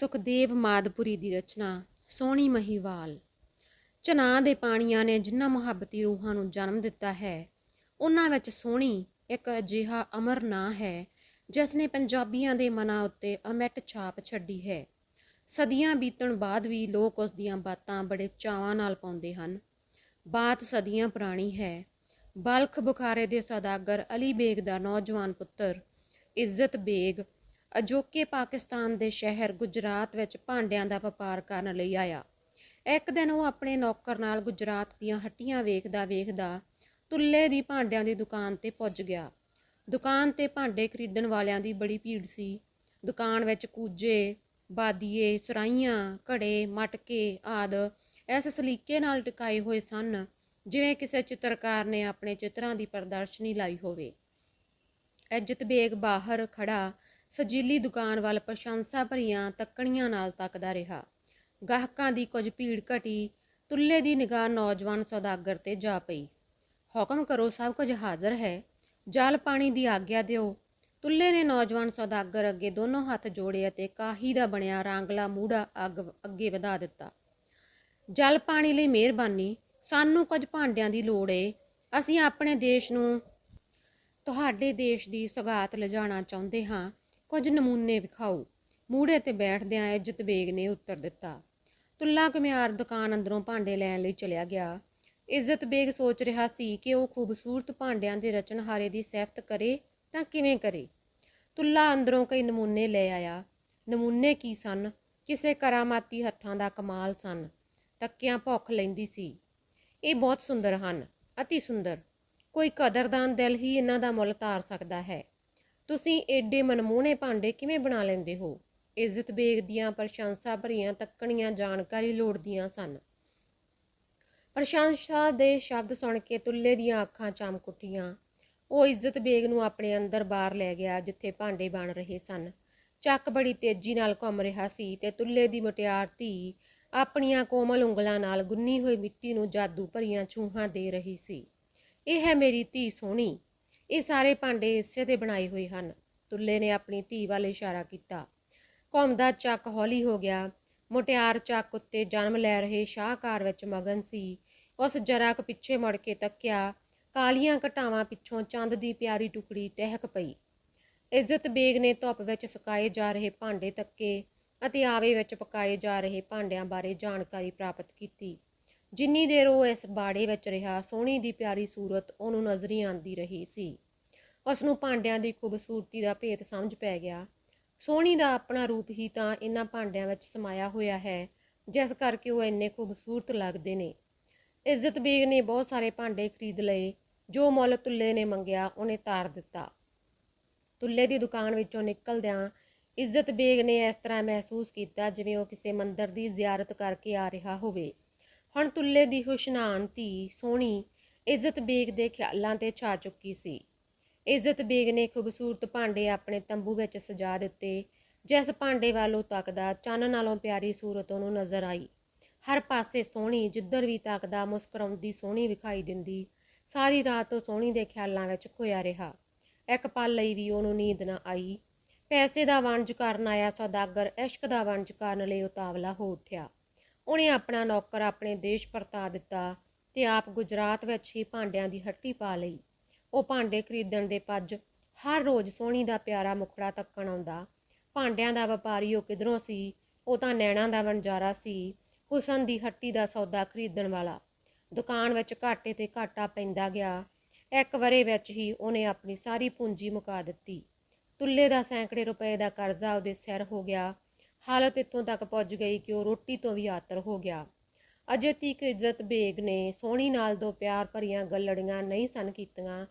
ਸੁਖਦੇਵ ਮਾਦਪੁਰੀ ਦੀ ਰਚਨਾ, ਸੋਹਣੀ ਮਹੀਵਾਲ। ਚਨਾ ਦੇ ਪਾਣੀਆਂ ਨੇ ਜਿਨ੍ਹਾਂ ਮੁਹੱਬਤੀ ਰੂਹਾਂ ਨੂੰ ਜਨਮ ਦਿੱਤਾ ਹੈ, ਉਹਨਾਂ ਵਿੱਚ ਸੋਹਣੀ ਇੱਕ ਅਜਿਹਾ ਅਮਰ ਨਾਂ ਹੈ, ਜਿਸ ਨੇ ਪੰਜਾਬੀਆਂ ਦੇ ਮਨਾਂ ਉੱਤੇ ਅਮਿੱਟ ਛਾਪ ਛੱਡੀ ਹੈ। ਸਦੀਆਂ ਬੀਤਣ ਬਾਅਦ ਵੀ ਲੋਕ ਉਸ ਦੀਆਂ ਬਾਤਾਂ ਬੜੇ ਚਾਵਾਂ ਨਾਲ ਪਾਉਂਦੇ ਹਨ। ਬਾਤ ਸਦੀਆਂ ਪੁਰਾਣੀ ਹੈ। ਬਲਖ ਬੁਖਾਰੇ ਦੇ ਸੌਦਾਗਰ ਅਲੀ ਬੇਗ ਦਾ ਨੌਜਵਾਨ ਪੁੱਤਰ ਇੱਜ਼ਤ ਬੇਗ ਅਜੋਕੇ ਪਾਕਿਸਤਾਨ ਦੇ ਸ਼ਹਿਰ ਗੁਜਰਾਤ ਵਿੱਚ ਭਾਂਡਿਆਂ ਦਾ ਵਪਾਰ ਕਰਨ ਲਈ ਆਇਆ। ਇੱਕ ਦਿਨ ਉਹ ਆਪਣੇ ਨੌਕਰ ਨਾਲ ਗੁਜਰਾਤ ਦੀਆਂ ਹੱਟੀਆਂ ਵੇਖਦਾ ਵੇਖਦਾ ਤੁੱਲੇ ਦੀ ਭਾਂਡਿਆਂ ਦੀ ਦੁਕਾਨ ਤੇ ਪੁੱਜ ਗਿਆ। ਦੁਕਾਨ ਤੇ ਭਾਂਡੇ ਖਰੀਦਣ ਵਾਲਿਆਂ ਦੀ ਬੜੀ ਭੀੜ ਸੀ। ਦੁਕਾਨ ਵਿੱਚ ਕੂਜੇ, ਬਾਦੀਏ, ਸੁਰਾਈਆਂ, ਘੜੇ, ਮਟਕੇ ਆਦ ਇਸ ਸਲੀਕੇ ਨਾਲ ਟਿਕਾਏ ਹੋਏ ਸਨ, ਜਿਵੇਂ ਕਿਸੇ ਚਿੱਤਰਕਾਰ ਨੇ ਆਪਣੇ ਚਿੱਤਰਾਂ ਦੀ ਪ੍ਰਦਰਸ਼ਨੀ ਲਾਈ ਹੋਵੇ। ਇੱਜ਼ਤ ਬੇਗ ਬਾਹਰ ਖੜਾ ਸਜੀਲੀ ਦੁਕਾਨ ਵੱਲ ਪ੍ਰਸ਼ੰਸਾ ਭਰੀਆਂ ਤੱਕਣੀਆਂ ਨਾਲ ਤੱਕਦਾ ਰਿਹਾ। ਗਾਹਕਾਂ ਦੀ ਕੁਝ ਭੀੜ ਘਟੀ, ਤੁੱਲੇ ਦੀ ਨਿਗਾਹ ਨੌਜਵਾਨ ਸੌਦਾਗਰ ਤੇ ਜਾ ਪਈ। ਹੁਕਮ ਕਰੋ, ਸਭ ਕੁਝ ਹਾਜ਼ਰ ਹੈ। ਜਲ ਪਾਣੀ ਦੀ ਆਗਿਆ ਦਿਓ। ਤੁੱਲੇ ਨੇ ਨੌਜਵਾਨ ਸੌਦਾਗਰ ਅੱਗੇ ਦੋਨੋਂ ਹੱਥ ਜੋੜੇ ਅਤੇ ਕਾਹੀ ਦਾ ਬਣਿਆ ਰਾਂਗਲਾ ਮੂੜਾ ਅੱਗ ਅੱਗੇ ਵਧਾ ਦਿੱਤਾ। ਜਲ ਪਾਣੀ ਲਈ ਮਿਹਰਬਾਨੀ। ਸਾਨੂੰ ਕੁਝ ਭਾਂਡਿਆਂ ਦੀ ਲੋੜ ਏ। ਅਸੀਂ ਆਪਣੇ ਦੇਸ਼ ਨੂੰ, ਤੁਹਾਡੇ ਦੇਸ਼ ਦੀ ਸੌਗਾਤ ਲਿਜਾਣਾ ਚਾਹੁੰਦੇ ਹਾਂ। ਕੁਝ ਨਮੂਨੇ ਵਿਖਾਓ। ਮੂੜੇ ਤੇ ਬੈਠਦਿਆਂ ਇੱਜ਼ਤ ਬੇਗ ਨੇ ਉੱਤਰ ਦਿੱਤਾ, ਤੁੱਲਾ ਕੁਮਿਆਰ ਦੁਕਾਨ ਅੰਦਰੋਂ ਭਾਂਡੇ ਲੈਣ ਲਈ ਚਲਿਆ ਗਿਆ। ਇੱਜ਼ਤ ਬੇਗ ਸੋਚ ਰਿਹਾ ਸੀ ਕਿ ਉਹ ਖੂਬਸੂਰਤ ਭਾਂਡਿਆਂ ਦੇ ਰਚਨਹਾਰੇ ਦੀ ਸਿਫਤ ਕਰੇ ਤਾਂ ਕਿਵੇਂ ਕਰੇ। ਤੁੱਲਾ ਅੰਦਰੋਂ ਕਈ ਨਮੂਨੇ ਲੈ ਆਇਆ। ਨਮੂਨੇ ਕੀ ਸਨ? ਕਿਸੇ ਕਰਾਮਾਤੀ ਹੱਥਾਂ ਦਾ ਕਮਾਲ ਸਨ। ਤੱਕਿਆਂ ਭੁੱਖ ਲੈਂਦੀ ਸੀ। ਇਹ ਬਹੁਤ ਸੁੰਦਰ ਹਨ, ਅਤੀ ਸੁੰਦਰ। ਕੋਈ ਕਦਰਦਾਨ ਦਿਲ ਹੀ ਇਹਨਾਂ ਦਾ ਮੁੱਲ ਤਾਰ ਸਕਦਾ ਹੈ। ਤੁਸੀਂ ਏਡੇ ਮਨਮੋਹਣੇ ਭਾਂਡੇ ਕਿਵੇਂ ਬਣਾ ਲੈਂਦੇ ਹੋ? ਇੱਜ਼ਤ ਬੇਗ ਦੀਆਂ, ਪ੍ਰਸ਼ੰਸਾ ਭਰੀਆਂ, ਤੱਕਣੀਆਂ, ਜਾਣਕਾਰੀ ਲੋੜਦੀਆਂ ਸਨ। ਪ੍ਰਸ਼ੰਸਾ ਦੇ ਸ਼ਬਦ ਸੁਣ ਕੇ ਤੁੱਲੇ ਦੀਆਂ ਅੱਖਾਂ ਚਮਕ ਉੱਠੀਆਂ। ਉਹ ਇੱਜ਼ਤ ਬੇਗ ਨੂੰ ਆਪਣੇ ਅੰਦਰ ਬਾਹਰ ਲੈ ਗਿਆ, ਜਿੱਥੇ ਭਾਂਡੇ ਬਣ ਰਹੇ ਸਨ। ਚੱਕ ਬੜੀ ਤੇਜ਼ੀ ਨਾਲ ਘੁੰਮ ਰਿਹਾ ਸੀ ਤੇ ਤੁੱਲੇ ਦੀ ਮੁਟਿਆਰ ਧੀ ਆਪਣੀਆਂ ਕੋਮਲ ਉਂਗਲਾਂ ਨਾਲ ਗੁੰਨੀ ਹੋਈ ਮਿੱਟੀ ਨੂੰ ਜਾਦੂ ਭਰੀਆਂ ਛੂਹਾਂ ਦੇ ਰਹੀ ਸੀ। ਇਹ ਹੈ ਮੇਰੀ ਧੀ ਸੋਹਣੀ। ਇਹ ਸਾਰੇ ਭਾਂਡੇ ਇਸੇ ਦੇ ਬਣਾਏ ਹੋਏ ਹਨ। ਤੁੱਲੇ ਨੇ ਆਪਣੀ ਧੀ ਵੱਲ ਇਸ਼ਾਰਾ ਕੀਤਾ। ਘੁੰਮਦਾ ਚੱਕ ਹੌਲੀ ਹੋ ਗਿਆ। ਮੁਟਿਆਰ ਚੱਕ ਉੱਤੇ ਜਨਮ ਲੈ ਰਹੇ ਸ਼ਾਹਕਾਰ ਵਿੱਚ ਮਗਨ ਸੀ। ਉਸ ਜਰਾ ਕੁ ਪਿੱਛੇ ਮੁੜ ਕੇ ਤੱਕਿਆ, ਕਾਲੀਆਂ ਘਟਾਵਾਂ ਪਿੱਛੋਂ ਚੰਦ ਦੀ ਪਿਆਰੀ ਟੁਕੜੀ ਟਹਿਕ ਪਈ। ਇੱਜ਼ਤ ਬੇਗ ਨੇ ਧੁੱਪ ਵਿੱਚ ਸੁਕਾਏ ਜਾ ਰਹੇ ਭਾਂਡੇ ਤੱਕੇ ਅਤੇ ਆਵੇ ਵਿੱਚ ਪਕਾਏ ਜਾ ਰਹੇ ਭਾਂਡਿਆਂ ਬਾਰੇ ਜਾਣਕਾਰੀ ਪ੍ਰਾਪਤ ਕੀਤੀ। ਜਿੰਨੀ ਦੇਰ ਉਹ ਇਸ ਬਾੜੇ ਵਿੱਚ ਰਿਹਾ, ਸੋਹਣੀ ਦੀ ਪਿਆਰੀ ਸੂਰਤ ਉਹਨੂੰ ਨਜ਼ਰੀ ਆਂਦੀ ਰਹੀ ਸੀ। ਉਸ ਨੂੰ ਭਾਂਡਿਆਂ ਦੀ ਖੂਬਸੂਰਤੀ ਦਾ ਭੇਤ ਸਮਝ ਪੈ ਗਿਆ। ਸੋਹਣੀ ਦਾ ਆਪਣਾ ਰੂਪ ਹੀ ਤਾਂ ਇਹਨਾਂ ਭਾਂਡਿਆਂ ਵਿੱਚ ਸਮਾਇਆ ਹੋਇਆ ਹੈ, ਜਿਸ ਕਰਕੇ ਉਹ ਇੰਨੇ ਖੂਬਸੂਰਤ ਲੱਗਦੇ ਨੇ। ਇੱਜ਼ਤ ਬੇਗ ਨੇ ਬਹੁਤ ਸਾਰੇ ਭਾਂਡੇ ਖਰੀਦ ਲਏ, ਜੋ ਮੁੱਲ ਤੁੱਲੇ ਨੇ ਮੰਗਿਆ, ਉਹਨੇ ਤਾਰ ਦਿੱਤਾ। ਤੁੱਲੇ ਦੀ ਦੁਕਾਨ ਵਿੱਚੋਂ ਨਿਕਲਦਿਆਂ ਇੱਜ਼ਤ ਬੇਗ ਨੇ ਇਸ ਤਰ੍ਹਾਂ ਮਹਿਸੂਸ ਕੀਤਾ ਜਿਵੇਂ ਉਹ ਕਿਸੇ ਮੰਦਰ ਦੀ ਜ਼ਿਆਰਤ ਕਰਕੇ ਆ ਰਿਹਾ ਹੋਵੇ। ਹੁਣ ਤੁੱਲੇ ਦੀ ਹੁਸ਼ਨਾਨ ਧੀ ਸੋਹਣੀ ਇੱਜ਼ਤ ਬੇਗ ਦੇ ਖਿਆਲਾਂ ਤੇ ਛਾ ਚੁੱਕੀ ਸੀ। ਇੱਜ਼ਤ ਬੇਗ ਨੇ ਖੂਬਸੂਰਤ ਭਾਂਡੇ ਆਪਣੇ ਤੰਬੂ ਵਿੱਚ ਸਜਾ ਦਿੱਤੇ, ਜਿਸ ਭਾਂਡੇ ਵੱਲੋਂ ਤੱਕਦਾ ਚੰਨ ਨਾਲੋਂ ਪਿਆਰੀ ਸੂਰਤ ਉਹਨੂੰ ਨਜ਼ਰ ਆਈ। ਹਰ ਪਾਸੇ ਸੋਹਣੀ, ਜਿੱਧਰ ਵੀ ਤੱਕਦਾ ਮੁਸਕਰਾਉਂਦੀ ਸੋਹਣੀ ਵਿਖਾਈ ਦਿੰਦੀ, ਸਾਰੀ ਰਾਤ ਉਹ ਸੋਹਣੀ ਦੇ ਖਿਆਲਾਂ ਵਿੱਚ ਖੋਇਆ ਰਿਹਾ। ਇੱਕ ਪਲ ਲਈ ਵੀ ਉਹਨੂੰ ਨੀਂਦ ਨਾ ਆਈ। ਪੈਸੇ ਦਾ ਵਣਜ ਕਰਨ ਆਇਆ ਸੌਦਾਗਰ, ਇਸ਼ਕ ਦਾ ਵਣਜ ਕਰਨ ਲਈ ਉਤਾਵਲਾ ਹੋ ਉੱਠਿਆ। ਉਹਨੇ ਆਪਣਾ ਨੌਕਰ ਆਪਣੇ ਦੇਸ਼ ਪਰਤਾ ਦਿੱਤਾ ਤੇ ਆਪ ਗੁਜਰਾਤ ਵਿੱਚ ਹੀ ਭਾਂਡਿਆਂ ਦੀ ਹੱਟੀ ਪਾ ਲਈ। ਉਹ ਭਾਂਡੇ ਖਰੀਦਣ ਦੇ ਪੱਜ ਹਰ ਰੋਜ਼ ਸੋਹਣੀ ਦਾ ਪਿਆਰਾ ਮੁਖੜਾ ਤੱਕਣ ਆਉਂਦਾ। ਭਾਂਡਿਆਂ ਦਾ ਵਪਾਰੀ ਉਹ ਕਿਧਰੋਂ ਸੀ? ਉਹ ਤਾਂ ਨੈਣਾ ਦਾ ਵਣਜਾਰਾ ਸੀ, ਹੁਸਨ ਦੀ ਹੱਟੀ ਦਾ ਸੌਦਾ ਖਰੀਦਣ ਵਾਲਾ। ਦੁਕਾਨ ਵਿੱਚ ਘਾਟੇ ਤੇ ਘਾਟਾ ਪੈਂਦਾ ਗਿਆ। ਇੱਕ ਵਰੇ ਵਿੱਚ ਹੀ ਉਹਨੇ ਆਪਣੀ ਸਾਰੀ ਪੂੰਜੀ ਮੁਕਾ ਦਿੱਤੀ। ਤੁੱਲੇ ਦਾ ਸੈਂਕੜੇ ਰੁਪਏ ਦਾ ਕਰਜ਼ਾ ਉਹਦੇ ਸਿਰ ਹੋ ਗਿਆ। ਹਾਲਤ ਇੱਥੋਂ ਤੱਕ ਪਹੁੰਚ ਗਈ ਕਿ ਉਹ ਰੋਟੀ ਤੋਂ ਵੀ ਆਤਰ ਹੋ ਗਿਆ। ਅਜੇ ਤੀਕ ਇੱਜ਼ਤ ਬੇਗ ਨੇ ਸੋਹਣੀ ਨਾਲ ਦੋ ਪਿਆਰ ਭਰੀਆਂ ਗੱਲੜੀਆਂ ਨਹੀਂ ਸਨ ਕੀਤੀਆਂ।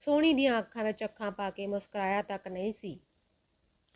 ਸੋਹਣੀ ਦੀਆਂ ਅੱਖਾਂ ਵਿੱਚ ਅੱਖਾਂ ਪਾ ਕੇ ਮੁਸਕਰਾਇਆ ਤੱਕ ਨਹੀਂ ਸੀ।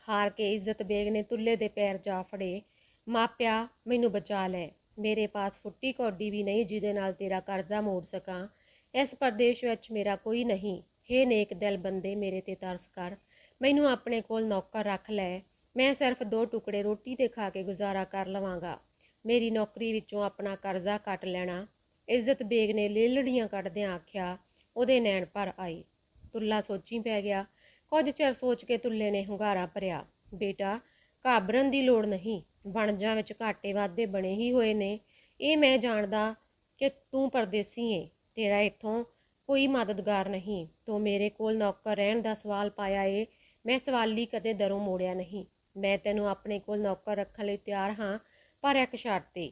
ਹਾਰ ਕੇ ਇੱਜ਼ਤ ਬੇਗ ਨੇ ਤੁੱਲੇ ਦੇ ਪੈਰ ਜਾ ਫੜੇ। ਮਾਪਿਆ, ਮੈਨੂੰ ਬਚਾ ਲੈ। ਮੇਰੇ ਪਾਸ ਫੁੱਟੀ ਕੌਡੀ ਵੀ ਨਹੀਂ ਜਿਹਦੇ ਨਾਲ ਤੇਰਾ ਕਰਜ਼ਾ ਮੋੜ ਸਕਾਂ। ਇਸ ਪ੍ਰਦੇਸ਼ ਵਿੱਚ ਮੇਰਾ ਕੋਈ ਨਹੀਂ। ਹੇ ਨੇਕ ਦਿਲ ਬੰਦੇ ਮੇਰੇ ਤੇ ਤਰਸ ਕਰ। ਮੈਨੂੰ ਆਪਣੇ ਕੋਲ ਨੌਕਰ ਰੱਖ ਲੈ। ਮੈਂ ਸਿਰਫ ਦੋ ਟੁਕੜੇ ਰੋਟੀ 'ਤੇ ਖਾ ਕੇ ਗੁਜ਼ਾਰਾ ਕਰ ਲਵਾਂਗਾ। ਮੇਰੀ ਨੌਕਰੀ ਵਿੱਚੋਂ ਆਪਣਾ ਕਰਜ਼ਾ ਕੱਟ ਲੈਣਾ। ਇੱਜ਼ਤ ਬੇਗ ਨੇ ਲੇਲੜੀਆਂ ਕੱਢਦਿਆਂ ਆਖਿਆ, ਉਹਦੇ ਨੈਣ ਭਰ ਆਈ। ਤੁੱਲਾ ਸੋਚੀ ਪੈ ਗਿਆ। ਕੁਝ ਚਿਰ ਸੋਚ ਕੇ ਤੁੱਲੇ ਨੇ ਹੁੰਗਾਰਾ ਭਰਿਆ। ਬੇਟਾ, ਘਾਬਰਨ ਦੀ ਲੋੜ ਨਹੀਂ। ਵਣਜਾਂ ਵਿੱਚ ਘਾਟੇ ਵਾਧੇ ਬਣੇ ਹੀ ਹੋਏ ਨੇ। ਇਹ ਮੈਂ ਜਾਣਦਾ ਕਿ ਤੂੰ ਪਰਦੇਸੀ ਏ। ਤੇਰਾ ਇੱਥੋਂ ਕੋਈ ਮਦਦਗਾਰ ਨਹੀਂ। ਤੂੰ ਮੇਰੇ ਕੋਲ ਨੌਕਰ ਰਹਿਣ ਦਾ ਸਵਾਲ ਪਾਇਆ ਏ। ਮੈਂ ਸਵਾਲੀ ਕਦੇ ਦਰੋਂ ਮੋੜਿਆ ਨਹੀਂ। ਮੈਂ ਤੈਨੂੰ ਆਪਣੇ ਕੋਲ ਨੌਕਰ ਰੱਖਣ ਲਈ ਤਿਆਰ ਹਾਂ, ਪਰ ਇੱਕ ਸ਼ਰਤ ਤੇ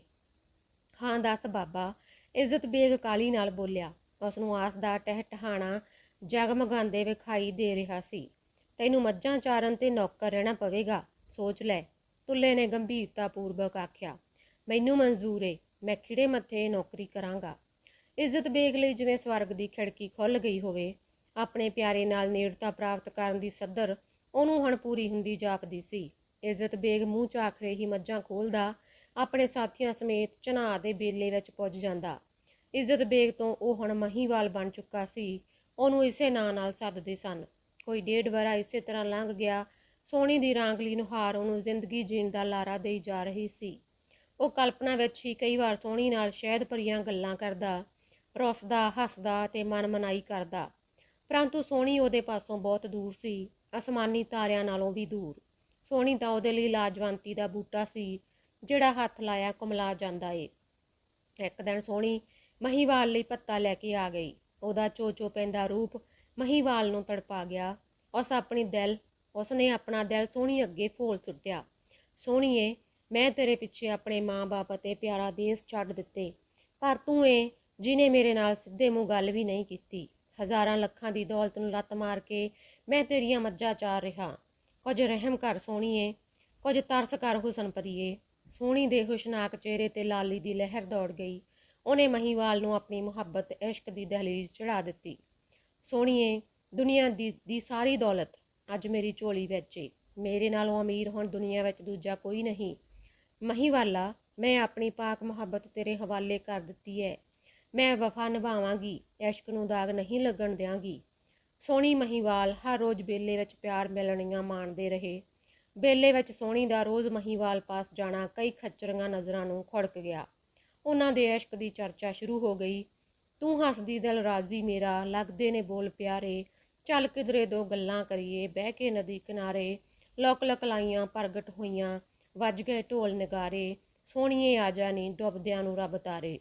ਹਾਂ, ਦੱਸ ਬਾਬਾ, ਇੱਜ਼ਤ ਬੇਗ ਕਾਲੀ ਨਾਲ ਬੋਲਿਆ। ਉਸ ਨੂੰ ਆਸ ਦਾ ਟਹਿਟਹਾਣਾ ਜਗਮਗਾਉਂਦੇ ਵਿਖਾਈ ਦੇ ਰਿਹਾ ਸੀ। ਤੈਨੂੰ ਮੱਝਾਂ ਚਾਰਨ ਤੇ ਨੌਕਰ ਰਹਿਣਾ ਪਵੇਗਾ, ਸੋਚ ਲੈ। ਤੁੱਲੇ ਨੇ ਗੰਭੀਰਤਾ ਪੂਰਵਕ ਆਖਿਆ, ਮੈਨੂੰ ਮਨਜ਼ੂਰ ਏ, ਮੈਂ ਖਿੜੇ ਮੱਥੇ ਨੌਕਰੀ ਕਰਾਂਗਾ। ਇੱਜ਼ਤ ਬੇਗ ਲਈ ਜਿਵੇਂ ਸਵਰਗ ਦੀ ਖਿੜਕੀ ਖੁੱਲ ਗਈ ਹੋਵੇ, ਆਪਣੇ ਪਿਆਰੇ ਨਾਲ ਨੇੜਤਾ ਪ੍ਰਾਪਤ ਕਰਨ ਦੀ ਸੱਦਰ ਉਹਨੂੰ ਹੁਣ ਪੂਰੀ ਹੁੰਦੀ ਜਾਪਦੀ ਸੀ। ਇੱਜ਼ਤ ਬੇਗ ਮੂੰਹ 'ਚ ਚਾਖਰੇ ਹੀ ਮੱਝਾਂ ਖੋਲਦਾ, ਆਪਣੇ ਸਾਥੀਆਂ ਸਮੇਤ ਚਨਾਹ ਦੇ ਬੇਲੇ ਵਿੱਚ ਪੁੱਜ ਜਾਂਦਾ। ਇੱਜ਼ਤ ਬੇਗ ਤੋਂ ਉਹ ਹੁਣ ਮਹੀਵਾਲ ਬਣ ਚੁੱਕਾ ਸੀ। ਉਹਨੂੰ ਇਸੇ ਨਾਂ ਨਾਲ ਸੱਦਦੇ ਸਨ। ਕੋਈ ਡੇਢ ਵਰਾ ਇਸੇ ਤਰ੍ਹਾਂ ਲੰਘ ਗਿਆ। ਸੋਹਣੀ ਦੀ ਰਾਂਗਲੀ ਨੁਹਾਰ ਉਹਨੂੰ ਜ਼ਿੰਦਗੀ ਜੀਣ ਦਾ ਲਾਰਾ ਦੇਈ ਜਾ ਰਹੀ ਸੀ। ਉਹ ਕਲਪਨਾ ਵਿੱਚ ਹੀ ਕਈ ਵਾਰ ਸੋਹਣੀ ਨਾਲ ਸ਼ਹਿਦ ਭਰੀਆਂ ਗੱਲਾਂ ਕਰਦਾ, ਰੋਸਦਾ, ਹੱਸਦਾ ਤੇ ਮਨ ਮਨਾਈ ਕਰਦਾ। ਪਰੰਤੂ ਸੋਹਣੀ ਉਹਦੇ ਪਾਸੋਂ ਬਹੁਤ ਦੂਰ ਸੀ। ਅਸਮਾਨੀ ਤਾਰਿਆਂ ਨਾਲੋਂ ਵੀ ਦੂਰ। ਸੋਹਣੀ ਤਾਂ ਉਹਦੇ ਲਈ ਲਾਜਵੰਤੀ ਦਾ ਬੂਟਾ ਸੀ, ਜਿਹੜਾ ਹੱਥ ਲਾਇਆ ਕੁਮਲਾ ਜਾਂਦਾ ਏ। ਇੱਕ ਦਿਨ ਸੋਹਣੀ ਮਹੀਵਾਲ ਲਈ ਪੱਤਾ ਲੈ ਕੇ ਆ ਗਈ। ਉਹਦਾ ਚੋਚੋ ਪੈਂਦਾ ਰੂਪ ਮਹੀਵਾਲ ਨੂੰ ਤੜਪਾ ਗਿਆ। ਉਸ ਆਪਣੀ ਦਿਲ, ਉਸਨੇ ਆਪਣਾ ਦਿਲ ਸੋਹਣੀ ਅੱਗੇ ਫੋਲ ਸੁੱਟਿਆ। ਸੋਹਣੀਏ, ਮੈਂ ਤੇਰੇ ਪਿੱਛੇ ਆਪਣੇ ਮਾਂ-ਬਾਪ ਅਤੇ ਪਿਆਰਾ ਦੇਸ਼ ਛੱਡ ਦਿੱਤੇ। ਪਰ ਤੂੰ ਏ, ਜਿਨੇ ਮੇਰੇ ਨਾਲ ਸਿੱਧੇ ਮੂੰਹ ਗੱਲ ਵੀ ਨਹੀਂ ਕੀਤੀ। ਹਜ਼ਾਰਾਂ ਲੱਖਾਂ ਦੀ ਦੌਲਤ ਨੂੰ ਲੱਤ ਮਾਰ ਕੇ ਮੈਂ ਤੇਰੀਆਂ ਮੱਝਾਂ ਚਾਰ ਰਿਹਾ। ਕੁਝ ਰਹਿਮ ਕਰ ਸੋਹਣੀਏ ਕੁਝ ਤਰਸ ਕਰ ਹੁਸਨ ਪਰੀਏ ਸੋਹਣੀ ਦੇ ਹੁਸ਼ਨਾਕ ਚਿਹਰੇ ਤੇ ਲਾਲੀ ਦੀ ਲਹਿਰ ਦੌੜ ਗਈ। ਉਹਨੇ ਮਹੀਵਾਲ ਨੂੰ ਆਪਣੀ ਮੁਹੱਬਤ, ਇਸ਼ਕ ਦੀ ਦਹਲੀਜ਼ ਚੜਾ ਦਿੱਤੀ। ਸੋਹਣੀਏ ਦੁਨੀਆ ਦੀ ਦੀ ਸਾਰੀ ਦੌਲਤ ਅੱਜ ਮੇਰੀ ਝੋਲੀ ਵਿੱਚ ਏ। ਮੇਰੇ ਨਾਲੋਂ ਅਮੀਰ ਹੁਣ ਦੁਨੀਆ ਵਿੱਚ ਦੂਜਾ ਕੋਈ ਨਹੀਂ। ਮਹੀਵਾਲਾ, ਮੈਂ ਆਪਣੀ ਪਾਕ ਮੁਹੱਬਤ ਤੇਰੇ ਹਵਾਲੇ ਕਰ ਦਿੱਤੀ ਹੈ ਮੈਂ ਵਫਾ ਨਿਭਾਵਾਂਗੀ, ਇਸ਼ਕ ਨੂੰ ਦਾਗ ਨਹੀਂ ਲੱਗਣ ਦਿਆਂਗੀ। ਸੋਹਣੀ ਮਹੀਵਾਲ ਹਰ ਰੋਜ਼ ਬੇਲੇ ਵਿੱਚ ਪਿਆਰ ਮਿਲਣੀਆਂ ਮਾਣਦੇ ਰਹੇ। ਬੇਲੇ ਵਿੱਚ ਸੋਹਣੀ ਦਾ ਰੋਜ਼ ਮਹੀਵਾਲ ਪਾਸ ਜਾਣਾ ਕਈ ਖੱਚਰੀਆਂ ਨਜ਼ਰਾਂ ਨੂੰ ਖੜਕ ਗਿਆ। ਉਹਨਾਂ ਦੇ ਇਸ਼ਕ ਦੀ ਚਰਚਾ ਸ਼ੁਰੂ ਹੋ ਗਈ। ਤੂੰ ਹੱਸਦੀ ਦਿਲ ਰਾਜ਼ੀ ਮੇਰਾ, ਲੱਗਦੇ ਨੇ ਬੋਲ ਪਿਆਰੇ। ਚੱਲ ਕਿਧਰੇ ਦੋ ਗੱਲਾਂ ਕਰੀਏ, ਬਹਿ ਕੇ ਨਦੀ ਕਿਨਾਰੇ। ਲੋਕ ਲਕਲਾਈਆਂ ਪ੍ਰਗਟ ਹੋਈਆਂ, ਵੱਜ ਗਏ ਢੋਲ ਨਗਾਰੇ। ਸੋਹਣੀਏ ਆ ਜਾਣੀ ਡੁੱਬਦਿਆਂ ਨੂੰ ਰੱਬ ਤਾਰੇ।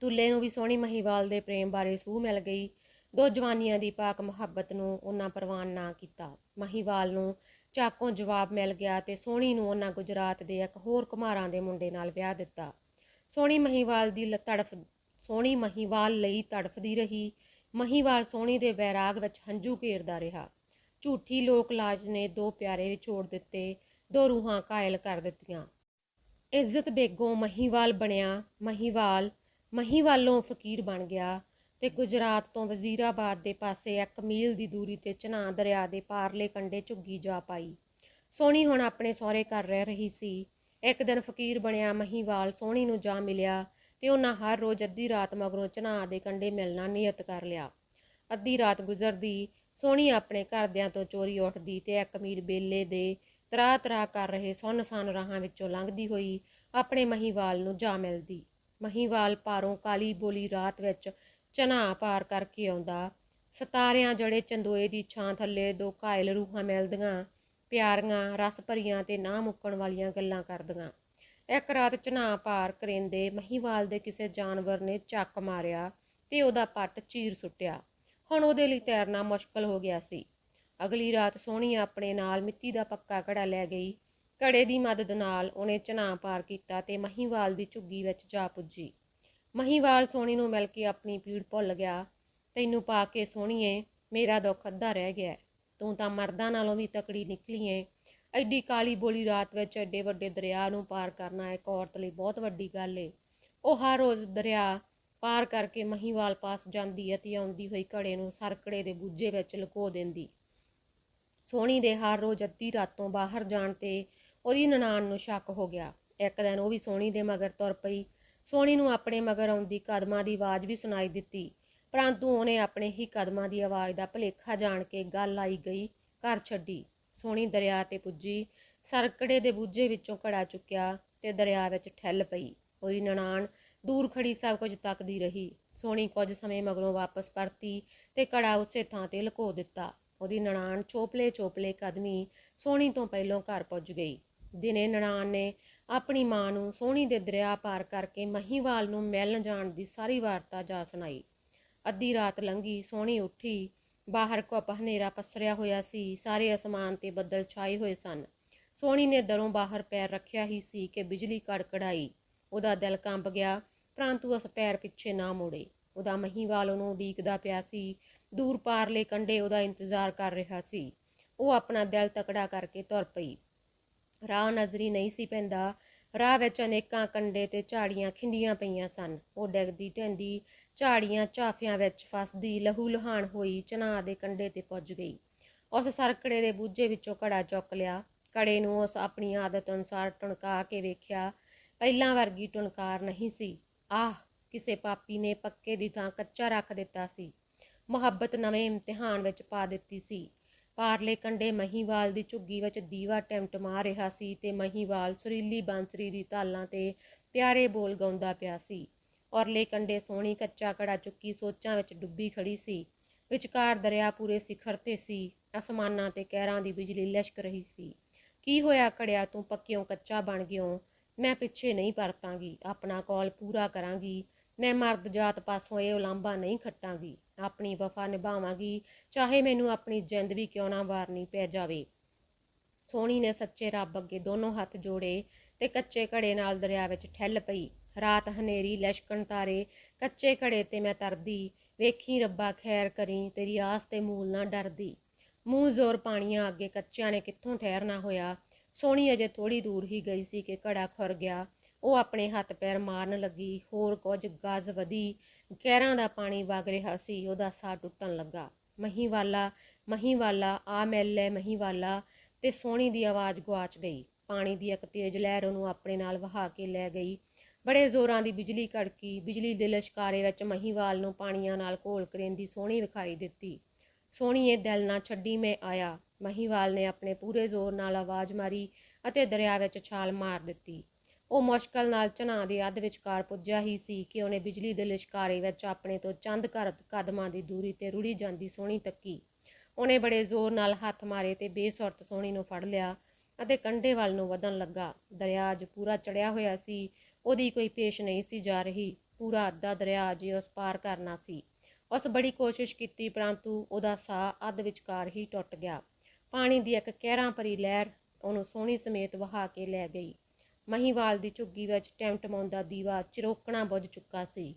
ਤੁੱਲੇ ਨੂੰ ਵੀ ਸੋਹਣੀ ਮਹੀਵਾਲ ਦੇ ਪ੍ਰੇਮ ਬਾਰੇ ਸੂਹ ਮਿਲ ਗਈ। ਦੋ ਜਵਾਨੀਆਂ ਦੀ ਪਾਕ ਮੁਹੱਬਤ ਨੂੰ ਉਹਨਾਂ ਪ੍ਰਵਾਨ ਨਾ ਕੀਤਾ। ਮਹੀਵਾਲ ਨੂੰ ਚਾਕੋਂ ਜਵਾਬ ਮਿਲ ਗਿਆ ਤੇ ਸੋਹਣੀ ਨੂੰ ਉਹਨਾਂ ਗੁਜਰਾਤ ਦੇ ਇੱਕ ਹੋਰ ਕੁਮਾਰਾਂ ਦੇ ਮੁੰਡੇ ਨਾਲ ਵਿਆਹ ਦਿੱਤਾ। ਸੋਹਣੀ ਮਹੀਵਾਲ ਦੀ ਲ- ਤੜਫ, ਸੋਹਣੀ ਮਹੀਵਾਲ ਲਈ ਤੜਫਦੀ ਰਹੀ। ਮਹੀਵਾਲ ਸੋਹਣੀ ਦੇ ਬੈਰਾਗ ਵਿੱਚ ਹੰਝੂ ਘੇਰਦਾ ਰਿਹਾ। ਝੂਠੀ ਲੋਕ ਲਾਜ ਨੇ ਦੋ ਪਿਆਰੇ ਵਿਛੋੜ ਦਿੱਤੇ, ਦੋ ਰੂਹਾਂ ਕਾਇਲ ਕਰ ਦਿੱਤੀਆਂ। ਇੱਜ਼ਤ ਬੇਗੋ ਮਹੀਵਾਲ ਬਣਿਆ। ਮਹੀਵਾਲ, ਮਹੀਵਾਲੋਂ ਫਕੀਰ ਬਣ ਗਿਆ। ਤੇ ਗੁਜਰਾਤ ਤੋਂ ਵਜ਼ੀਰਾਬਾਦ ਦੇ ਪਾਸੇ ਇੱਕ ਮੀਲ ਦੀ ਦੂਰੀ ਤੇ ਚਨਾਹ ਦਰਿਆ ਦੇ ਪਾਰਲੇ ਕੰਢੇ ਝੁੱਗੀ ਜਾ ਪਾਈ। ਸੋਹਣੀ ਹੁਣ ਆਪਣੇ ਸਹੁਰੇ ਘਰ ਰਹਿ ਰਹੀ ਸੀ। ਇੱਕ ਦਿਨ ਫਕੀਰ ਬਣਿਆ ਮਹੀਵਾਲ ਸੋਹਣੀ ਨੂੰ ਜਾ ਮਿਲਿਆ ਤੇ ਉਹਨਾਂ ਹਰ ਰੋਜ਼ ਅੱਧੀ ਰਾਤ ਮਗਰੋਂ ਚਨਾਹ ਦੇ ਕੰਢੇ ਮਿਲਣਾ ਨਿਯਤ ਕਰ ਲਿਆ। ਅੱਧੀ ਰਾਤ ਗੁਜ਼ਰਦੀ, ਸੋਹਣੀ ਆਪਣੇ ਘਰਦਿਆਂ ਤੋਂ ਚੋਰੀ ਉੱਠਦੀ ਤੇ ਇੱਕ ਮੀਲ ਬੇਲੇ ਦੇ ਤਰਾ ਤਰਾ ਕਰ ਰਹੇ ਸੁੰਨਸਾਨ ਰਾਹਾਂ ਵਿੱਚੋਂ ਲੰਘਦੀ ਹੋਈ ਆਪਣੇ ਮਹੀਵਾਲ ਨੂੰ ਜਾ ਮਿਲਦੀ। ਮਹੀਵਾਲ ਪਾਰੋਂ ਕਾਲੀ ਬੋਲੀ ਰਾਤ ਵਿੱਚ ਚਨਾਹ ਪਾਰ ਕਰਕੇ ਆਉਂਦਾ। ਸਤਾਰਿਆਂ ਜੜੇ ਚੰਦੋਏ ਦੀ ਛਾਂ ਥੱਲੇ ਦੋ ਘਾਇਲ ਰੂਹਾਂ ਮਿਲਦੀਆਂ। ਪਿਆਰੀਆਂ, ਰਸ ਭਰੀਆਂ ਤੇ ਨਾ ਮੁੱਕਣ ਵਾਲੀਆਂ ਗੱਲਾਂ ਕਰਦੀਆਂ। ਇੱਕ ਰਾਤ ਚਨਾਹ ਪਾਰ ਕਰੇਂਦੇ ਮਹੀਵਾਲ ਦੇ ਕਿਸੇ ਜਾਨਵਰ ਨੇ ਚੱਕ ਮਾਰਿਆ ਤੇ ਉਹਦਾ ਪੱਟ ਚੀਰ ਸੁੱਟਿਆ। ਹੁਣ ਉਹਦੇ ਲਈ ਤੈਰਨਾ ਮੁਸ਼ਕਲ ਹੋ ਗਿਆ ਸੀ। ਅਗਲੀ ਰਾਤ ਸੋਹਣੀ ਆਪਣੇ ਨਾਲ ਮਿੱਟੀ ਦਾ ਪੱਕਾ ਘੜਾ ਲੈ ਗਈ। ਘੜੇ ਦੀ ਮਦਦ ਨਾਲ ਉਹਨੇ ਚਨਾਹ ਪਾਰ ਕੀਤਾ ਤੇ ਮਹੀਵਾਲ ਦੀ ਝੁੱਗੀ ਵਿੱਚ ਜਾ ਪੁੱਜੀ। ਮਹੀਵਾਲ ਸੋਹਣੀ ਨੂੰ ਮਿਲ ਕੇ ਆਪਣੀ ਪੀੜ ਭੁੱਲ ਗਿਆ। ਤੈਨੂੰ ਪਾ ਕੇ ਸੋਹਣੀਏ ਮੇਰਾ ਦੁੱਖ ਅੱਧਾ ਰਹਿ ਗਿਆ ਤੂੰ ਤਾਂ ਮਰਦਾਂ ਨਾਲੋਂ ਵੀ ਤਕੜੀ ਨਿਕਲੀ ਏ। ਐਡੀ ਕਾਲੀ ਬੋਲੀ ਰਾਤ ਵਿੱਚ ਐਡੇ ਵੱਡੇ ਦਰਿਆ ਨੂੰ ਪਾਰ ਕਰਨਾ ਇੱਕ ਔਰਤ ਲਈ ਬਹੁਤ ਵੱਡੀ ਗੱਲ ਏ। ਉਹ ਹਰ ਰੋਜ਼ ਦਰਿਆ ਪਾਰ ਕਰਕੇ ਮਹੀਵਾਲ ਪਾਸ ਜਾਂਦੀ ਅਤੇ ਆਉਂਦੀ ਹੋਈ ਘੜੇ ਨੂੰ ਸਰਕੜੇ ਦੇ ਬੂਝੇ ਵਿੱਚ ਲੁਕੋ ਦਿੰਦੀ। ਸੋਹਣੀ ਦੇ ਹਰ ਰੋਜ਼ ਅੱਧੀ ਰਾਤੋਂ ਬਾਹਰ ਜਾਣ ਤੇ ਉਹਦੀ ਨਨਾਣ ਨੂੰ ਸ਼ੱਕ ਹੋ ਗਿਆ। ਇੱਕ ਦਿਨ ਉਹ ਵੀ ਸੋਹਣੀ ਦੇ ਮਗਰ ਤੁਰ ਪਈ। ਸੋਹਣੀ ਨੂੰ ਆਪਣੇ ਮਗਰ ਆਉਂਦੀ ਕਦਮਾਂ ਦੀ ਆਵਾਜ਼ ਵੀ ਸੁਣਾਈ ਦਿੱਤੀ। ਪਰੰਤੂ ਉਹਨੇ ਆਪਣੇ ਹੀ ਕਦਮਾਂ ਦੀ ਆਵਾਜ਼ ਦਾ ਭੁਲੇਖਾ ਜਾਣ ਕੇ ਗੱਲ ਆਈ ਗਈ, ਘਰ ਛੱਡੀ। ਸੋਹਣੀ ਦਰਿਆ ਤੇ ਪੁੱਜੀ, ਸਰਕੜੇ ਦੇ ਬੂਝੇ ਵਿੱਚੋਂ ਘੜਾ ਚੁੱਕਿਆ ਤੇ ਦਰਿਆ ਵਿੱਚ ਠੱਲ ਪਈ। ਉਹਦੀ ਨਨਾਣ ਦੂਰ ਖੜੀ ਸਭ ਕੁਝ ਤੱਕਦੀ ਰਹੀ। ਸੋਹਣੀ ਕੁਝ ਸਮੇਂ ਮਗਰੋਂ ਵਾਪਸ ਪਰਤੀ ਤੇ ਘੜਾ ਉਸੇ ਥਾਂ ਤੇ ਲੁਕੋ ਦਿੱਤਾ। ਉਹਦੀ ਨਨਾਣ ਚੋਪਲੇ ਚੋਪਲੇ ਕਦਮੀ ਸੋਹਣੀ ਤੋਂ ਪਹਿਲੋਂ ਘਰ ਪੁੱਜ ਗਈ। ਦਿਨੇ ਨਨਾਣ ਨੇ ਆਪਣੀ ਮਾਂ ਨੂੰ ਸੋਹਣੀ ਦੇ ਦਰਿਆ ਪਾਰ ਕਰਕੇ ਮਹੀਵਾਲ ਨੂੰ ਮਿਲਣ ਜਾਣ ਦੀ ਸਾਰੀ ਵਾਰਤਾ ਜਾ ਸੁਣਾਈ। ਅੱਧੀ ਰਾਤ ਲੰਘੀ, ਸੋਹਣੀ ਉੱਠੀ, ਬਾਹਰ ਘੁੱਪ ਹਨੇਰਾ ਪਸਰਿਆ ਹੋਇਆ ਸੀ, ਸਾਰੇ ਅਸਮਾਨ ਤੇ ਬੱਦਲ ਛਾਏ ਹੋਏ ਸਨ। ਸੋਹਣੀ ਨੇ ਦਰੋਂ ਬਾਹਰ ਪੈਰ ਰੱਖਿਆ ਹੀ ਸੀ ਕਿ ਬਿਜਲੀ ਕੜਕੜਾਈ ਉਹਦਾ ਦਿਲ ਕੰਬ ਗਿਆ ਪਰੰਤੂ ਉਸ ਪੈਰ ਪਿੱਛੇ ਨਾ ਮੁੜੇ। ਉਹਦਾ ਮਹੀਵਾਲ ਉਹਨੂੰ ਉਡੀਕਦਾ ਪਿਆ ਸੀ, ਦੂਰ ਪਾਰਲੇ ਕੰਡੇ ਉਹਦਾ ਇੰਤਜ਼ਾਰ ਕਰ ਰਿਹਾ ਸੀ। ਉਹ ਆਪਣਾ ਦਿਲ ਤਕੜਾ ਕਰਕੇ ਤੁਰ ਪਈ। ਰਾਹ ਨਜ਼ਰੀ ਨਹੀਂ ਸੀ ਪੈਂਦਾ। ਰਾਹ ਵਿੱਚ ਅਨੇਕਾਂ ਕੰਡੇ ਤੇ ਝਾੜੀਆਂ ਖਿੰਡੀਆਂ ਪਈਆਂ ਸਨ। ਉਹ ਡਿੱਗਦੀ ਢਹਿੰਦੀ ਝਾੜੀਆਂ ਝਾਫਿਆਂ ਵਿੱਚ ਫਸਦੀ ਲਹੂ ਲੁਹਾਨ ਹੋਈ ਚਨਾਹ ਦੇ ਕੰਡੇ ਤੇ ਪੁੱਜ ਗਈ। ਉਸ ਸਰਕੜੇ ਦੇ ਬੂਝੇ ਵਿੱਚੋਂ ਘੜਾ ਚੁੱਕ ਲਿਆ। ਕੜੇ ਨੂੰ ਉਸ ਆਪਣੀ ਆਦਤ ਅਨੁਸਾਰ ਟੁਣਕਾ ਕੇ ਵੇਖਿਆ। ਪਹਿਲਾਂ ਵਰਗੀ ਟੁਣਕਾਰ ਨਹੀਂ ਸੀ। ਆਹ, ਕਿਸੇ ਪਾਪੀ ਨੇ ਪੱਕੇ ਦੀ ਥਾਂ ਕੱਚਾ ਰੱਖ ਦਿੱਤਾ ਸੀ। ਮੁਹੱਬਤ ਨਵੇਂ ਇਮਤਿਹਾਨ ਵਿੱਚ ਪਾ ਦਿੱਤੀ ਸੀ। ਪਾਰਲੇ ਕੰਡੇ ਮਹੀਵਾਲ ਦੀ ਝੁੱਗੀ ਵਿੱਚ ਦੀਵਾ ਟਮਟਮਾ ਰਿਹਾ ਸੀ ਤੇ ਮਹੀਵਾਲ ਸੁਰੀਲੀ ਬਾਂਸਰੀ ਦੀ ਤਾਲਾਂ ਤੇ ਪਿਆਰੇ ਬੋਲ ਗਾਉਂਦਾ ਪਿਆ ਸੀ। ਔਰਲੇ ਕੰਡੇ ਸੋਹਣੀ ਕੱਚਾ ਕੜਾ ਚੁੱਕੀ ਸੋਚਾਂ ਵਿੱਚ ਡੁੱਬੀ ਖੜੀ ਸੀ। ਵਿਚਕਾਰ ਦਰਿਆ ਪੂਰੇ ਸਿਖਰ ਤੇ ਸੀ। ਅਸਮਾਨਾਂ ਤੇ ਕਹਿਰਾਂ ਦੀ ਬਿਜਲੀ ਲਸ਼ਕ ਰਹੀ ਸੀ। ਕੀ ਹੋਇਆ ਕੜਿਆ ਤੂੰ ਪੱਕਿਓਂ ਕੱਚਾ ਬਣ ਗਿਓ। ਮੈਂ ਪਿੱਛੇ ਨਹੀਂ ਪਰਤਾਂਗੀ। ਆਪਣਾ ਕੌਲ ਪੂਰਾ ਕਰਾਂਗੀ। ਮੈਂ ਮਰਦ ਜਾਤ ਪਾਸੋਂ ਇਹ ਉਲਾਂਭਾ ਨਹੀਂ ਖੱਟਾਂਗੀ। ਆਪਣੀ ਵਫਾ ਨਿਭਾਵਾਂਗੀ। ਚਾਹੇ ਮੈਨੂੰ ਆਪਣੀ ਜਿੰਦ ਵੀ ਕਿਉਂ ਨਾ ਵਾਰਨੀ ਪੈ ਜਾਵੇ। ਸੋਹਣੀ ਨੇ ਸੱਚੇ ਰੱਬ ਅੱਗੇ ਦੋਨੋਂ ਹੱਥ ਜੋੜੇ ਤੇ ਕੱਚੇ ਘੜੇ ਨਾਲ ਦਰਿਆ ਵਿੱਚ ਠੱਲ ਪਈ। ਰਾਤ ਹਨੇਰੀ, ਲਸ਼ਕਣ ਤਾਰੇ, ਕੱਚੇ ਘੜੇ ਤੇ ਮੈਂ ਤਰਦੀ। ਵੇਖੀ ਰੱਬਾ ਖੈਰ ਕਰੀ, ਤੇਰੀ ਆਸ ਤੇ ਮੂਲ ਨਾ ਡਰਦੀ। ਮੂੰਹ ਜ਼ੋਰ ਪਾਣੀਆਂ ਅੱਗੇ ਕੱਚਿਆਂ ਨੇ ਕਿੱਥੋਂ ਠਹਿਰਨਾ ਹੋਇਆ? ਸੋਹਣੀ ਅਜੇ ਥੋੜੀ ਦੂਰ ਹੀ ਗਈ ਸੀ ਕਿ ਘੜਾ ਖੁਰ ਗਿਆ। ਉਹ ਆਪਣੇ ਹੱਥ ਪੈਰ ਮਾਰਨ ਲੱਗੀ, ਹੋਰ ਕੁਝ ਗਜ਼ ਵਧੀ, ਕਹਿਰਾਂ ਦਾ ਪਾਣੀ ਵਗ ਰਿਹਾ ਸੀ, ਉਹਦਾ ਸਾਹ ਟੁੱਟਣ ਲੱਗਾ। ਮਹੀਵਾਲਾ ਮਹੀਵਾਲਾ, ਆ ਮਿਲ ਲੈ ਮਹੀਵਾਲਾ, ਤੇ ਸੋਹਣੀ ਦੀ ਆਵਾਜ਼ ਗਵਾਚ ਗਈ। ਪਾਣੀ ਦੀ ਇੱਕ ਤੇਜ਼ ਲਹਿਰ ਉਹਨੂੰ ਆਪਣੇ ਨਾਲ ਵਹਾ ਕੇ ਲੈ ਗਈ। ਬੜੇ ਜ਼ੋਰਾਂ ਦੀ ਬਿਜਲੀ ਕੜਕੀ, ਬਿਜਲੀ ਦੇ ਲਸ਼ਕਾਰੇ ਵਿੱਚ ਮਹੀਵਾਲ ਨੂੰ ਪਾਣੀਆਂ ਨਾਲ ਘੋਲ ਕਰੇਂਦੀ ਸੋਹਣੀ ਵਿਖਾਈ ਦਿੱਤੀ। ਸੋਹਣੀਏ ਦਿਲ ਨਾ ਛੱਡੀ ਮੈਂ ਆਇਆ। ਮਹੀਵਾਲ ਨੇ ਆਪਣੇ ਪੂਰੇ ਜ਼ੋਰ ਨਾਲ ਆਵਾਜ਼ ਮਾਰੀ ਅਤੇ ਦਰਿਆ ਵਿੱਚ ਛਾਲ ਮਾਰ ਦਿੱਤੀ। ਉਹ ਮੁਸ਼ਕਲ ਨਾਲ ਝਨਾ ਦੇ ਅੱਧ ਵਿਚਕਾਰ ਪੁੱਜਿਆ ਹੀ ਸੀ ਕਿ ਉਹਨੇ ਬਿਜਲੀ ਦੇ ਲਿਸ਼ਕਾਰੇ ਵਿੱਚ ਆਪਣੇ ਤੋਂ ਚੰਦ ਘਰ ਕਦਮਾਂ ਦੀ ਦੂਰੀ ਤੇ ਰੁੜੀ ਜਾਂਦੀ ਸੋਹਣੀ ਤੱਕੀ। ਉਹਨੇ ਬੜੇ ਜ਼ੋਰ ਨਾਲ ਹੱਥ ਮਾਰੇ ਤੇ ਬੇਸੁਰਤ ਸੋਹਣੀ ਨੂੰ ਫੜ ਲਿਆ ਅਤੇ ਕੰਢੇ ਵੱਲ ਨੂੰ ਵਧਣ ਲੱਗਾ। ਦਰਿਆ ਅੱਜ ਪੂਰਾ ਚੜਿਆ ਹੋਇਆ ਸੀ, ਉਹਦੀ ਕੋਈ ਪੇਸ਼ ਨਹੀਂ ਸੀ ਜਾ ਰਹੀ। ਪੂਰਾ ਅੱਧਾ ਦਰਿਆ ਅਜੇ ਉਸ ਪਾਰ ਕਰਨਾ ਸੀ। ਉਸ ਬੜੀ ਕੋਸ਼ਿਸ਼ ਕੀਤੀ ਪਰੰਤੂ ਉਹਦਾ ਸਾਹ ਅੱਧ ਵਿਚਕਾਰ ਹੀ ਟੁੱਟ ਗਿਆ। ਪਾਣੀ ਦੀ ਇੱਕ ਕਹਿਰਾਂ ਭਰੀ ਲਹਿਰ ਉਹਨੂੰ ਸੋਹਣੀ ਸਮੇਤ ਵਹਾ ਕੇ ਲੈ ਗਈ। ਮਹੀਵਾਲ ਦੀ ਝੁੱਗੀ ਵਿੱਚ ਟਮਟਮਾਉਂਦਾ ਦੀਵਾ ਚਿਰੋਕਣਾ ਬੁੱਝ ਚੁੱਕਾ ਸੀ।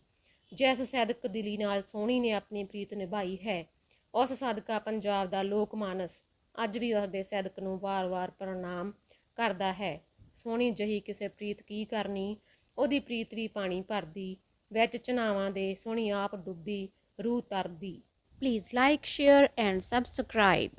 ਜਿਸ ਸਦਕ ਦਿਲੀ ਨਾਲ ਸੋਹਣੀ ਨੇ ਆਪਣੀ ਪ੍ਰੀਤ ਨਿਭਾਈ ਹੈ, ਉਸ ਸਦਕਾ ਪੰਜਾਬ ਦਾ ਲੋਕ ਮਾਨਸ। ਅੱਜ ਵੀ ਉਸ ਦੇ ਸਦਕ ਨੂੰ ਵਾਰ-ਵਾਰ ਪ੍ਰਣਾਮ ਕਰਦਾ ਹੈ। ਸੋਹਣੀ ਜਹੀ ਕਿਸੇ ਪ੍ਰੀਤ ਕੀ ਕਰਨੀ, ਉਹਦੀ ਪ੍ਰੀਤ ਵੀ ਪਾਣੀ ਭਰਦੀ, ਵਿੱਚ ਚਨਾਵਾਂ ਦੇ ਸੋਹਣੀ ਆਪ ਡੁੱਬੀ, ਰੂਹ ਤਰਦੀ। Please like share and subscribe